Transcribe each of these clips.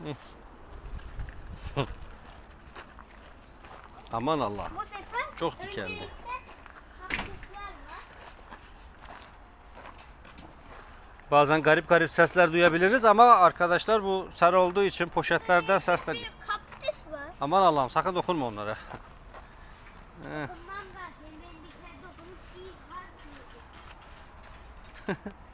Aman Allah. Bu sefer Çok dikenli. öncelikle var. Bazen garip garip sesler duyabiliriz ama arkadaşlar bu sarı olduğu için poşetlerden sesler. Bir kaktüs var. Aman Allah'ım sakın dokunma onlara. Eh, Bundan da senin bir kere dokunup iyi kalp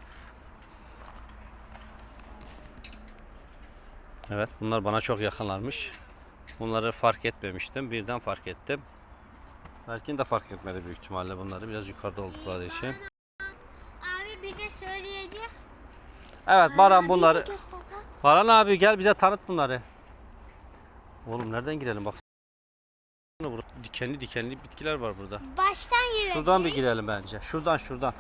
Evet bunlar bana çok yakınlarmış. Bunları fark etmemiştim. Birden fark ettim. Belki de fark etmedi büyük ihtimalle bunları biraz yukarıda oldukları için. Abi bize söyleyecek. Evet Baran bunları. Baran abi gel bize tanıt bunları. Oğlum nereden girelim bak. Dikenli dikenli bitkiler var burada. Baştan girelim. Şuradan bir girelim bence. Şuradan şuradan.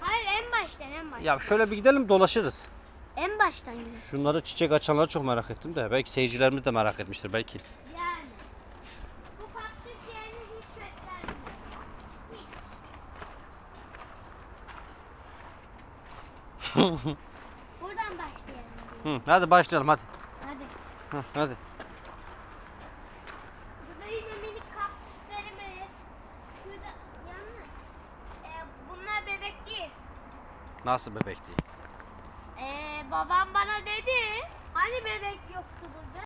Hayır en baştan en baştan. Ya şöyle bir gidelim dolaşırız. En baştan girelim. Şunları çiçek açanları çok merak ettim de. Belki seyircilerimiz de merak etmiştir belki. Yani. Bu kaktüs yerini hiç. Hiç. Buradan başlayalım. Hı, hadi başlayalım hadi. Hadi. Hı, hadi. Burada yine minik kaktüslerimiz. Şurada yalnız. E, bunlar bebek değil. Nasıl bebek değil? Babam bana dedi. Hani bebek yoktu burada?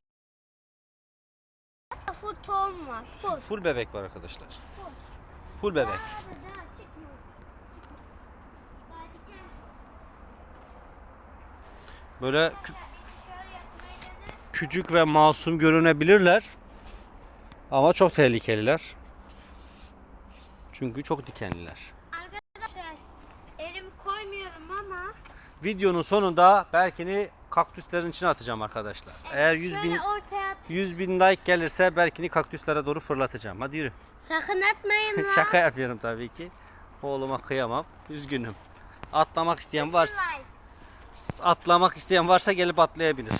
Full tohum var. Full. Full bebek var arkadaşlar. Full. Full bebek. Böyle kü- küçük ve masum görünebilirler. Ama çok tehlikeliler. Çünkü çok dikenliler. Arkadaşlar elim koymuyorum ama Videonun sonunda Berkin'i kaktüslerin içine atacağım arkadaşlar. Eğer 100 bin, şöyle ortaya at. 100 bin like gelirse Berkin'i kaktüslere doğru fırlatacağım. Hadi yürü. Sakın atmayın lan. Şaka yapıyorum tabii ki. Oğluma kıyamam. Üzgünüm. Atlamak isteyen varsa, atlamak isteyen varsa gelip atlayabilir.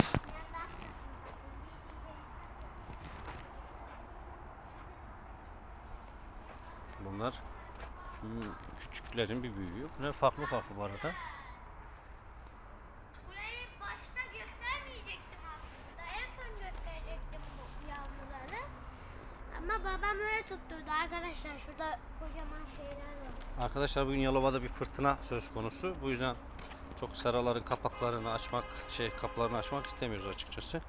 Bunlar hmm, küçüklerin bir büyüğü. Bunlar farklı farklı bu arada. Burayı başta göstermeyecektim aslında. En son gösterecektim bu yavruları. Ama babam öyle tutturdu arkadaşlar. Şurada kocaman şeyler var. Arkadaşlar bugün Yalova'da bir fırtına söz konusu. Bu yüzden çok seraların kapaklarını açmak, şey kaplarını açmak istemiyoruz açıkçası.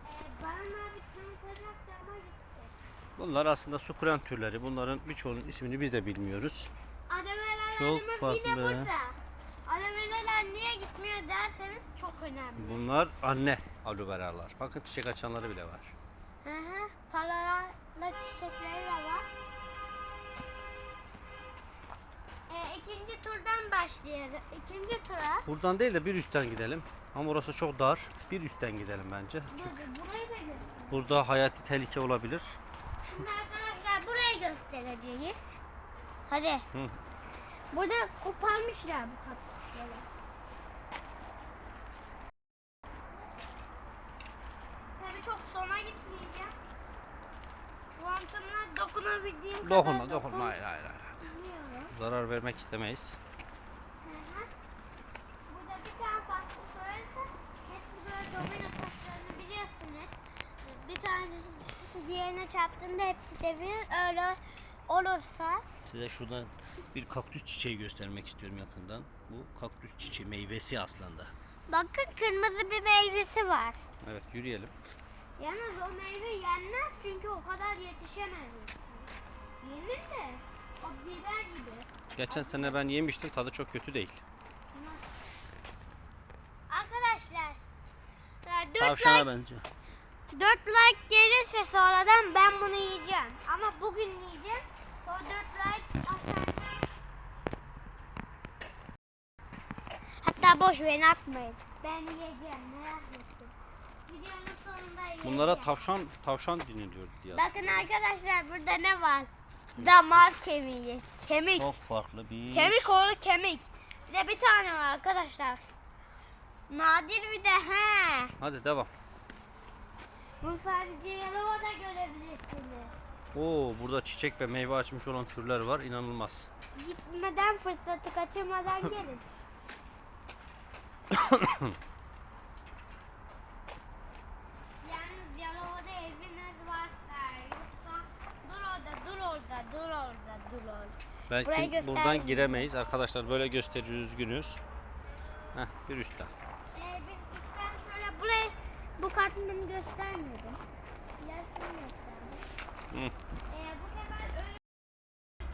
Bunlar aslında sukulent türleri. Bunların birçoğunun ismini biz de bilmiyoruz. Aloe Çok veralarımız yine farklı. burada. Veralar niye gitmiyor derseniz çok önemli. Bunlar anne aloe veralar. Bakın çiçek açanları bile var. Hı hı. Paralarla çiçekleri de var. İkinci turdan başlayalım. İkinci tura. Buradan değil de bir üstten gidelim. Ama orası çok dar. Bir üstten gidelim bence. Burada, burayı da göster. Burada hayati tehlike olabilir. Şimdi arkadaşlar burayı göstereceğiz. Hadi. Hı. Burada koparmışlar bu kaktüsleri. Tabii çok sona gitmeyeceğim. Antrenman dokunabildiğim kadar Dokunma, dokunma. Hayır, hayır, hayır. Zarar vermek istemeyiz. Burada bir tane farklı sorarsa hepsi böyle domino taşlarını biliyorsunuz. Bir tanesi diğerine çarptığında hepsi devirir. Öyle olursa Size şuradan bir kaktüs çiçeği göstermek istiyorum yakından. Bu kaktüs çiçeği meyvesi aslında. bakın kırmızı bir meyvesi var. Evet yürüyelim. Yalnız o meyve yenmez çünkü o kadar yetişemez. Yenir de o biber gibi. Geçen sene ben yemiştim. Tadı çok kötü değil. Arkadaşlar e, 4 Tavşana like, bence. 4 like gelirse sonradan ben bunu yiyeceğim. Ama bugün yiyeceğim. O 4 like Hatta boş verin atmayın. Ben yiyeceğim merak ettim. Videonun sonunda yiyeceğim. Bunlara tavşan tavşan deniliyor diye. Bakın arkadaşlar burada ne var? Damar kemiği. Kemik. Çok farklı bir Kemik oğlu kemik. Bir de bir tane var arkadaşlar. Nadir bir de he. Hadi devam. Bunu sadece Yalova'da görebilirsiniz. Oo burada çiçek ve meyve açmış olan türler var. İnanılmaz. Gitmeden fırsatı kaçırmadan gelin. Burayı Belki göster. buradan giremeyiz. Arkadaşlar böyle gösteriyoruz üzgünüz. Heh, bir üstten. Ee, biz üstten şöyle buraya bu katmanı göstermedim. Yarısını gösterdim. Hı. Ee, bu sefer öyle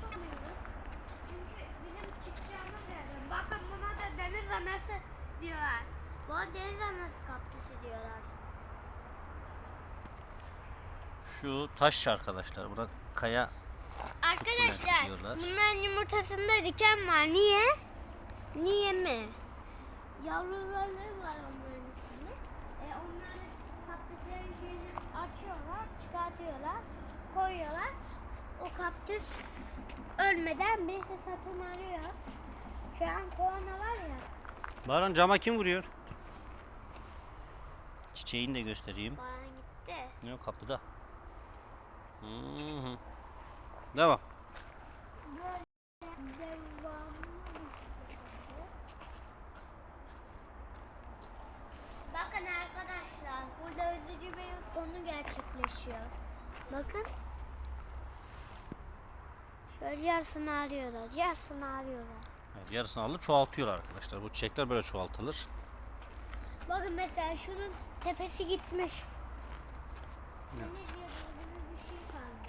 çok memnunum. Çünkü bizim çıkacağımız yerden. Bakın buna da deniz anası diyorlar. Bu deniz anası kaktüsü diyorlar. Şu taş arkadaşlar. Burada kaya Arkadaşlar diyorlar. bunların yumurtasında diken var. Niye? Niye mi? Yavruları var onların içinde. E, onları kaktüslerin şeyini açıyorlar, çıkartıyorlar, koyuyorlar. O kaktüs ölmeden birisi satın alıyor. Şu an korona var ya. Baran cama kim vuruyor? Çiçeğini de göstereyim. Bana gitti. Yok kapıda. Hı hı. Devam. Bakın arkadaşlar burada üzücü bir konu gerçekleşiyor. Bakın. Şöyle yarısını arıyorlar, yarısını arıyorlar. Evet, yarısını alıp çoğaltıyor arkadaşlar. Bu çiçekler böyle çoğaltılır. Bakın mesela şunun tepesi gitmiş. Ne? Deniz yıldızı gibi bir şey kaldı.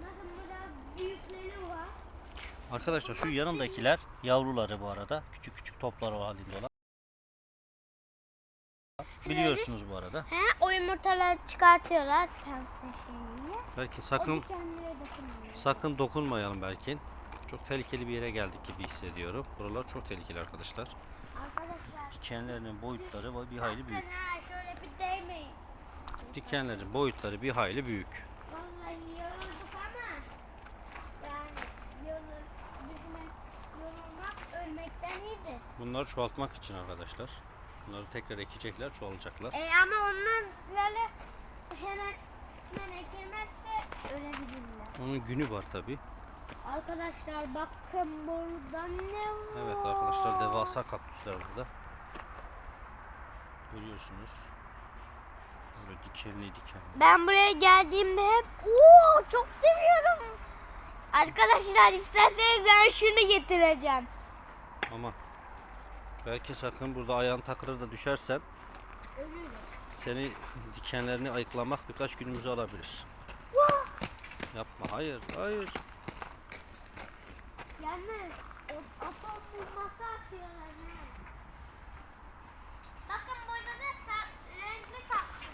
Bakın burada büyükleri var. Arkadaşlar şu yanındakiler yavruları bu arada. Küçük küçük toplar halinde olan. Biliyorsunuz bu arada. He, o yumurtaları çıkartıyorlar şeyiyle. Belki sakın sakın dokunmayalım belki. Çok tehlikeli bir yere geldik gibi hissediyorum. Buralar çok tehlikeli arkadaşlar. Arkadaşlar. Dikenlerinin boyutları bir hayli büyük. Şöyle bir değmeyin. Dikenlerin boyutları bir hayli büyük. Vallahi yorulduk ama yani yorul, düşmek, yorulmak Bunları çoğaltmak için arkadaşlar. Bunları tekrar ekecekler, çoğalacaklar. E, ama onlar böyle hemen hemen ekilmezse ölebilirler. Onun günü var tabi. Arkadaşlar bakın burada ne var? Evet arkadaşlar devasa kaktüsler burada. Görüyorsunuz. Böyle dikenli dikenli. Ben buraya geldiğimde hep ooo çok seviyorum. Arkadaşlar isterseniz ben şunu getireceğim. Ama belki sakın burada ayağın takılır da düşersen Ölürüm. seni dikenlerini ayıklamak birkaç günümüzü alabilir. Yapma hayır hayır. Yalnız o atom bombası atıyorlar ha. Bakın burada da sa- renkli kaktüs.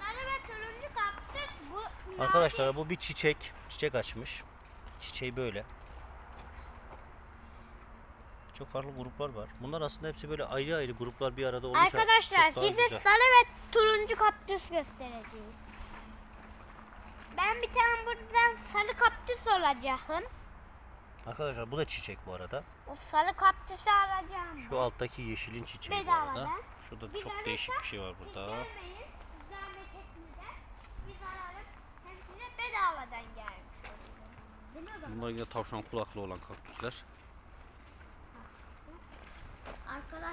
Sarı ve turuncu kaktüs bu. Arkadaşlar bu bir çiçek. Çiçek açmış. Çiçeği böyle. Çok farklı gruplar var. Bunlar aslında hepsi böyle ayrı ayrı gruplar bir arada olunca Arkadaşlar çok daha size güzel. sarı ve turuncu kaktüs göstereceğim. Ben bir tane buradan sarı kaktüs alacağım. Arkadaşlar bu da çiçek bu arada. O sarı kaktüsü alacağım. Şu alttaki yeşilin çiçeği bu arada. Bedavadan. Şurada Biz çok değişik bir şey var Siz burada. gelmeyin, zahmet etmeden biz alalım. Hem size bedavadan gelmiş olacağız. Değil mi baba? Bunlar yine tavşan kulaklı olan kaktüsler.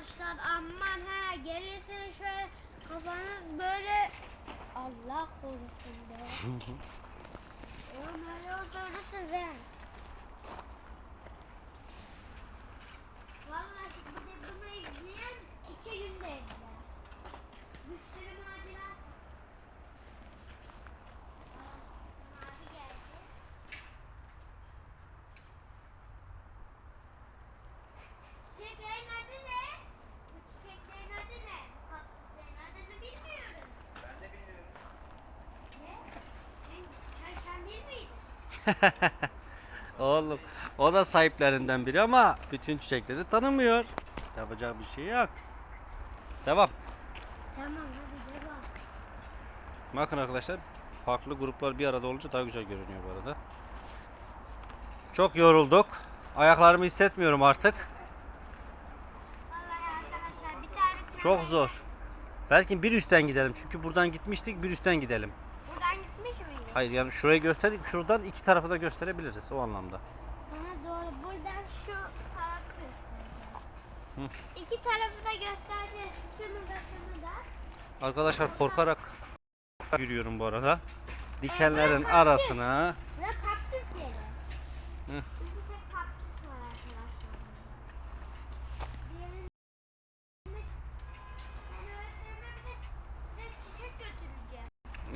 Arkadaşlar aman ha gelirsin şöyle kafanız böyle Allah korusun be. Oğlum öyle oturursunuz he. Vallahi bir de bunu izleyen iki günde izler. Bir sürü macerat. Aa, Mavi geldi. Çiçeklerin adı ne? Bu çiçeklerin adı ne? Bu kaktüslerin adını bilmiyorum. Ben de bilmiyorum. Ne? Sen, sen, sen değil miydin? Oğlum o da sahiplerinden biri ama bütün çiçekleri tanımıyor. Yapacak bir şey yok. Devam. Tamam hadi devam. Bakın arkadaşlar farklı gruplar bir arada olunca daha güzel görünüyor bu arada. Çok yorulduk. Ayaklarımı hissetmiyorum artık. Çok zor. Belki bir üstten gidelim çünkü buradan gitmiştik bir üstten gidelim. Hayır yani şurayı gösterdik şuradan iki tarafı da gösterebiliriz o anlamda. Bana doğru buradan şu tarafı göstereceğim. İki tarafı da göstereceğiz. Şunu da şunu da. Arkadaşlar korkarak yürüyorum bu arada. Dikenlerin arasına Bura kaktüs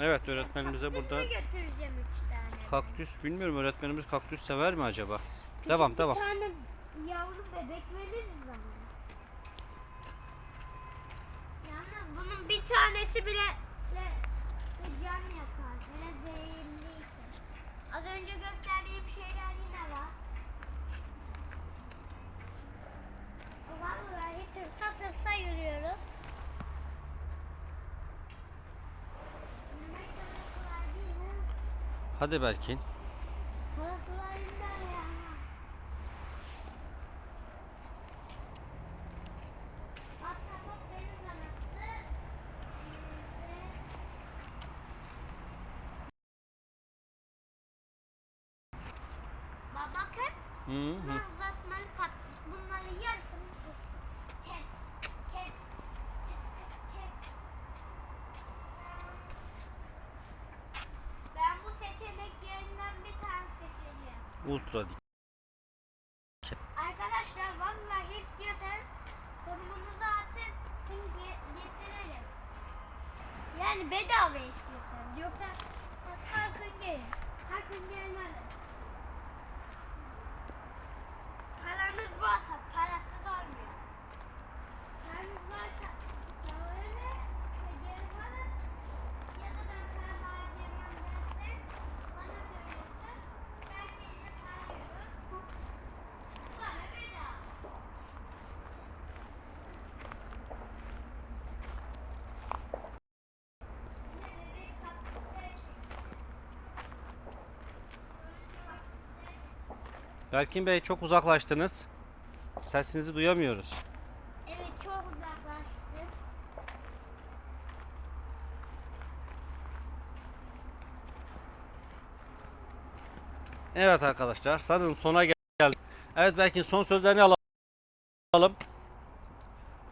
Evet öğretmenimize Kaktüs burada götüreceğim üç tane? kaktüs bilmiyorum öğretmenimiz kaktüs sever mi acaba? Devam Bir devam. tane yavru bebek veririz ama. Yalnız bunun bir tanesi bile can yakar. Hele zehirliyse. Az önce gösterdiğim şeyler yine var. Vallahi tırsa tırsa yürüyoruz. Yürümek de kolay değil mi? Hadi Berkin. Bak bakın. Hı hı. Bunlar uzatmalı katmış. Bunların yarısını Ultra dik. Arkadaşlar vallahi istiyorsanız formunuzu atın ge- getirelim. Yani bedava istiyorsanız. Yoksa kalkın gelin. Kalkın gelmez. Paranız varsa parasız olmuyor. Paranız varsa öyle geri bana ya da ben para harcayamam dersen bana söylüyorsun. Ben gelince para veriyorum. Bana bedava. Berkin Bey çok uzaklaştınız. Sesinizi duyamıyoruz. Evet çok uzaklaştı. Evet arkadaşlar sanırım sona gel- geldik. Evet Berkin son sözlerini alalım.